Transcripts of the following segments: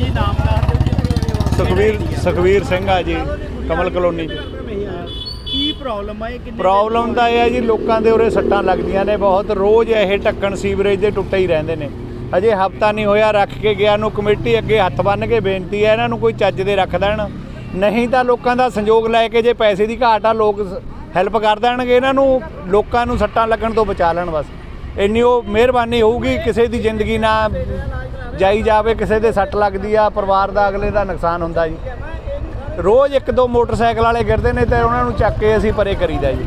ਜੀ ਨਾਮ ਸੁਖਵੀਰ ਸੁਖਵੀਰ ਸਿੰਘ ਆ ਜੀ ਕਮਲ ਕਲੋਨੀ ਚ ਕੀ ਪ੍ਰੋਬਲਮ ਹੈ ਕਿੰਨੇ ਪ੍ਰੋਬਲਮ ਤਾਂ ਇਹ ਹੈ ਜੀ ਲੋਕਾਂ ਦੇ ਉਰੇ ਸੱਟਾਂ ਲੱਗਦੀਆਂ ਨੇ ਬਹੁਤ। ਰੋਜ਼ ਇਹ ਢੱਕਣ ਸੀਵਰੇਜ ਦੇ ਟੁੱਟੇ ਹੀ ਰਹਿੰਦੇ ਨੇ। ਅਜੇ ਹਫਤਾ ਨਹੀਂ ਹੋਇਆ ਰੱਖ ਕੇ ਗਿਆ ਨੂੰ ਕਮੇਟੀ ਅੱਗੇ ਹੱਥ ਬੰਨ੍ਹ ਕੇ ਬੇਨਤੀ ਹੈ ਇਹਨਾਂ ਨੂੰ ਕੋਈ ਚੱਜ ਦੇ ਰੱਖ ਦੇਣ। ਨਹੀਂ ਤਾਂ ਲੋਕਾਂ ਦਾ ਸੰਯੋਗ ਲੈ ਕੇ ਜੇ ਪੈਸੇ ਦੀ ਘਾਟ ਆ ਲੋਕ ਹੈਲਪ ਕਰ ਦੇਣਗੇ ਇਹਨਾਂ ਨੂੰ ਲੋਕਾਂ ਨੂੰ ਸੱਟਾਂ ਲੱਗਣ ਤੋਂ ਬਚਾ ਲੈਣ ਬਸ। ਇੰਨੀ ਉਹ ਮਿਹਰਬਾਨੀ ਹੋਊਗੀ ਕਿਸੇ ਦੀ ਜ਼ਿੰਦਗੀ ਨਾ ਜਾਈ ਜਾਵੇ ਕਿਸੇ ਦੇ ਸੱਟ ਲੱਗਦੀ ਆ ਪਰਿਵਾਰ ਦਾ ਅਗਲੇ ਦਾ ਨੁਕਸਾਨ ਹੁੰਦਾ ਜੀ। ਰੋਜ਼ ਇੱਕ ਦੋ ਮੋਟਰਸਾਈਕਲ ਵਾਲੇ ਗਿਰਦੇ ਨੇ ਤੇ ਉਹਨਾਂ ਨੂੰ ਚੱਕ ਕੇ ਅਸੀਂ ਪਰੇ ਕਰੀਦਾ ਜੀ।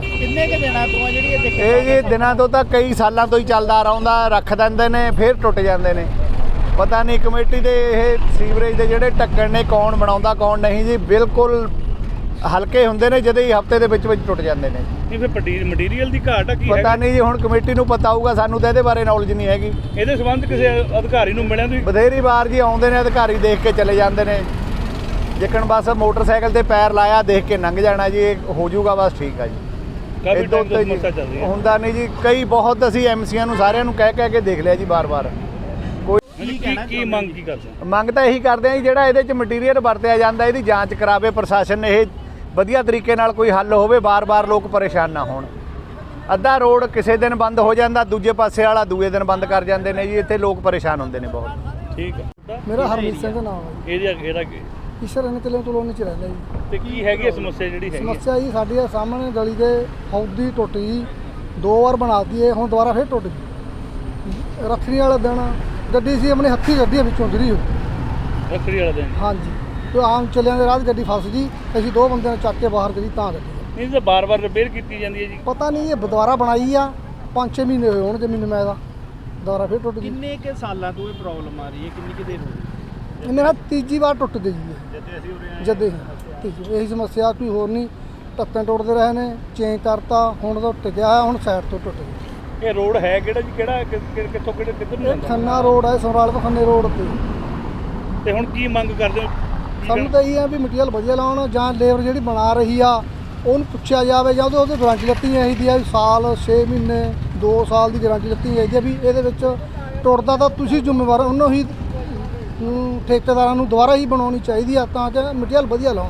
ਕਿੰਨੇ ਕੁ ਦਿਨਾਂ ਤੋਂ ਜਿਹੜੀ ਇਹ ਦਿੱਕਤ ਇਹ ਜੀ ਦਿਨਾਂ ਤੋਂ ਤਾਂ ਕਈ ਸਾਲਾਂ ਤੋਂ ਹੀ ਚੱਲਦਾ ਰਹਿੰਦਾ ਰੱਖ ਦਿੰਦੇ ਨੇ ਫਿਰ ਟੁੱਟ ਜਾਂਦੇ ਨੇ। ਪਤਾ ਨਹੀਂ ਕਮੇਟੀ ਦੇ ਇਹ ਸੀਵਰੇਜ ਦੇ ਜਿਹੜੇ ਢੱਕਣ ਨੇ ਕੌਣ ਬਣਾਉਂਦਾ ਕੌਣ ਨਹੀਂ ਜੀ ਬਿਲਕੁਲ ਹਲਕੇ ਹੁੰਦੇ ਨੇ ਜਦੇ ਹੀ ਹਫ਼ਤੇ ਦੇ ਵਿੱਚ ਵਿੱਚ ਟੁੱਟ ਜਾਂਦੇ ਨੇ। ਇਹ ਫਿਰ ਮਟੀਰੀਅਲ ਦੀ ਘਾਟ ਆ ਕੀ ਪਤਾ ਹੈਗਾ? ਨਹੀਂ ਜੀ ਹੁਣ ਕਮੇਟੀ ਨੂੰ ਪਤਾ ਹੋਊਗਾ ਸਾਨੂੰ ਤਾਂ ਇਹਦੇ ਬਾਰੇ ਨੌਲੇਜ ਨਹੀਂ ਹੈਗੀ। ਇਹਦੇ ਸੰਬੰਧ ਕਿਸੇ ਅਧਿਕਾਰੀ ਨੂੰ ਮਿਲਿਆ ਤੁਸੀਂ? ਬਥੇਰੀ ਵਾਰ ਜੀ ਆਉਂਦੇ ਨੇ ਅਧਿਕਾਰੀ ਦੇਖ ਕੇ ਚਲੇ ਜਾਂਦੇ ਨੇ। ਜਿੱਕਣ ਬਸ ਮੋਟਰਸਾਈਕਲ ਤੇ ਪੈਰ ਲਾਇਆ ਦੇਖ ਕੇ ਲੰਘ ਜਾਣਾ ਜੀ ਇਹ ਹੋ ਜਾਊਗਾ ਬਸ ਠੀਕ ਆ ਜੀ। ਕਾਫੀ ਟਾਈਮ ਤੋਂ ਸਮੱਸਿਆ ਚੱਲ ਰਹੀ ਹੈ। ਹੁੰਦਾ ਨਹੀਂ ਜੀ ਕਈ ਬਹੁਤ ਅਸੀਂ ਐਮਸੀਆਂ ਨੂੰ ਸਾਰਿਆਂ ਨੂੰ ਕਹਿ ਕਹਿ ਕੇ ਦੇਖ ਲਿਆ ਜੀ ਬਾਰ-ਬਾਰ ਕੀ ਕੀ ਮੰਗ ਕੀ ਕਰਦੇ ਮੰਗ ਤਾਂ ਇਹੀ ਕਰਦੇ ਆ ਜੀ ਜਿਹੜਾ ਇਹਦੇ ਚ ਮਟੀਰੀਅਲ ਵਰਤਿਆ ਜਾਂਦਾ ਇਹਦੀ ਜਾਂਚ ਕਰਾਵੇ ਪ੍ਰਸ਼ਾਸਨ ਇਹ ਵਧੀਆ ਤਰੀਕੇ ਨਾਲ ਕੋਈ ਹੱਲ ਹੋਵੇ ਬਾਰ-ਬਾਰ ਲੋਕ ਪਰੇਸ਼ਾਨ ਨਾ ਹੋਣ। ਅੱਧਾ ਰੋਡ ਕਿਸੇ ਦਿਨ ਬੰਦ ਹੋ ਜਾਂਦਾ ਦੂਜੇ ਪਾਸੇ ਵਾਲਾ ਦੂਏ ਦਿਨ ਬੰਦ ਕਰ ਜਾਂਦੇ ਨੇ ਜੀ ਇੱਥੇ ਲੋਕ ਪਰੇਸ਼ਾਨ ਹੁੰਦੇ ਨੇ ਬਹੁਤ। ਠੀਕ ਹੈ। ਮੇਰਾ ਹਰਮੀਤ ਸਿੰਘ ਨਾਮ ਹੈ ਇਹਦਾ ਇਹਦਾ ਕੀ- ਜੀ ਈਸ਼ਰ ਨਿਕਲੇ ਕਲੋਨੀ ਚ ਰਹਿੰਦਾ ਜੀ। ਤੇ ਕੀ ਹੈਗੀ ਸਮੱਸਿਆ ਜਿਹੜੀ ਹੈਗੀ? ਹੈ? ਸਮੱਸਿਆ ਜੀ ਸਾਡੀ ਆ ਸਾਹਮਣੇ ਗਲੀ ਦੇ ਹੌਦੀ ਟੁੱਟ ਗਈ। ਦੋ ਵਾਰ ਬਣਾਤੀ ਏ ਹੁਣ ਦੁਬਾਰਾ ਫੇਰ ਟੁੱਟ ਗਈ। ਰੱਖੜੀ ਵਾਲੇ ਦਿਨ ਗੱਡੀ ਸੀ ਆਪਣੇ ਹੱਥੀ ਗੱਡੀ ਵਿੱਚੋਂ ਗਿਰੀ ਹੋ ਰੱਖੜੀ ਵਾਲਾ ਦਿਨ। ਹਾਂਜੀ। ਤੇ ਆਮ ਚੱਲਿਆਂ ਦੇ ਰਾਹ 'ਚ ਗੱਡੀ ਫਸ ਗਈ ਅਸੀਂ ਦੋ ਬੰਦਿਆਂ ਨੂੰ ਚੱਕ ਕੇ ਬਾਹਰ ਕਰੀ ਤਾਂ ਗੱਡੀ ਨਹੀਂ ਤਾਂ ਬਾਰ-ਬਾਰ ਰਿਪੇਅਰ ਕੀਤੀ ਜਾਂਦੀ ਹੈ ਜੀ। ਪਤਾ ਨਹੀਂ ਇਹ ਦੁਬਾਰਾ ਬਣਾਈ ਆ 5-6 ਮਹੀਨੇ ਹੋਏ ਹੋਣ ਜ਼ਮੀਨ ਮੈਂ ਦਾ ਦੁਬਾਰਾ ਫੇਰ ਟੁੱਟ ਗਈ। ਕਿੰਨੇ ਕੁ ਸਾਲਾਂ ਤੋਂ ਇਹ ਪ੍ਰੋਬਲਮ ਆ ਰਹੀ ਹੈ? ਕਿੰਨੀ ਕੁ ਦੇਰ ਹੋ ਗਈ? ਇਹ ਮੇਰਾ ਤੀਜੀ ਵਾਰ ਟੁੱਟ ਗਈ ਜੀ ਇਹ। ਜਦੇ ਤੀਜੀ ਇਹੀ ਸਮੱਸਿਆ ਕੋਈ ਹੋਰ ਨਹੀਂ ਟੱਕਾਂ ਟੁੱਟਦੇ ਰਹੇ ਨੇ ਚੇਂਜ ਕਰਤਾ ਹੁਣ ਤਾਂ ਟਿਕਿਆ ਹੋਇਆ ਹੁਣ ਸਾਈਡ ਤੋਂ ਟੁੱਟ ਗਿਆ ਇਹ ਰੋਡ ਹੈ ਕਿਹੜਾ ਜੀ? ਕਿਹੜਾ ਕਿ- ਕਿ- ਕਿੱਥੋਂ ਕਿਹੜੇ ਕਿੱਧਰ ਨੂੰ ਇਹ ਜਾਂਦਾ? ਖੰਨਾ ਰੋਡ ਹੈ ਸਮਰਾਲ ਤੋਂ ਖੰਨੇ ਰੋਡ ਤੇ। ਤੇ ਹੁਣ ਕੀ ਮੰਗ ਕਰਦੇ ਹੋ? ਸਾਨੂੰ ਤਾਂ ਇਹ ਆ ਵੀ ਮਟੀਰੀਅਲ ਵਧੀਆ ਲਾਉਣ ਜਾਂ ਲੇਬਰ ਜਿਹੜੀ ਬਣਾ ਰਹੀ ਆ, ਉਹਨੂੰ ਪੁੱਛਿਆ ਜਾਵੇ ਜਾਂ ਉਹਦੇ ਉਹਦੇ ਗਾਰੰਟੀ ਲੱਤੀ ਚਾਹੀਦੀ ਆ ਵੀ ਸਾਲ 6 ਮਹੀਨੇ 2 ਸਾਲ ਦੀ ਗਾਰੰਟੀ ਲੱਤੀ ਚਾਹੀਦੀ ਆ ਵੀ ਇਹਦੇ ਵਿੱਚ ਟੁੱਟਦਾ ਤਾਂ ਤੁਸੀਂ ਜ਼ਿੰਮੇਵਾਰ ਉਹਨੂੰ ਹੀ ਠੇਕੇਦਾਰਾਂ ਨੂੰ ਦੁਬਾਰਾ ਹੀ ਬਣਾਉਣੀ ਚਾਹੀਦੀ ਆ ਤਾਂ ਕਿ ਮਟੀਰੀਅਲ ਵਧੀਆ ਲਾਉਣ।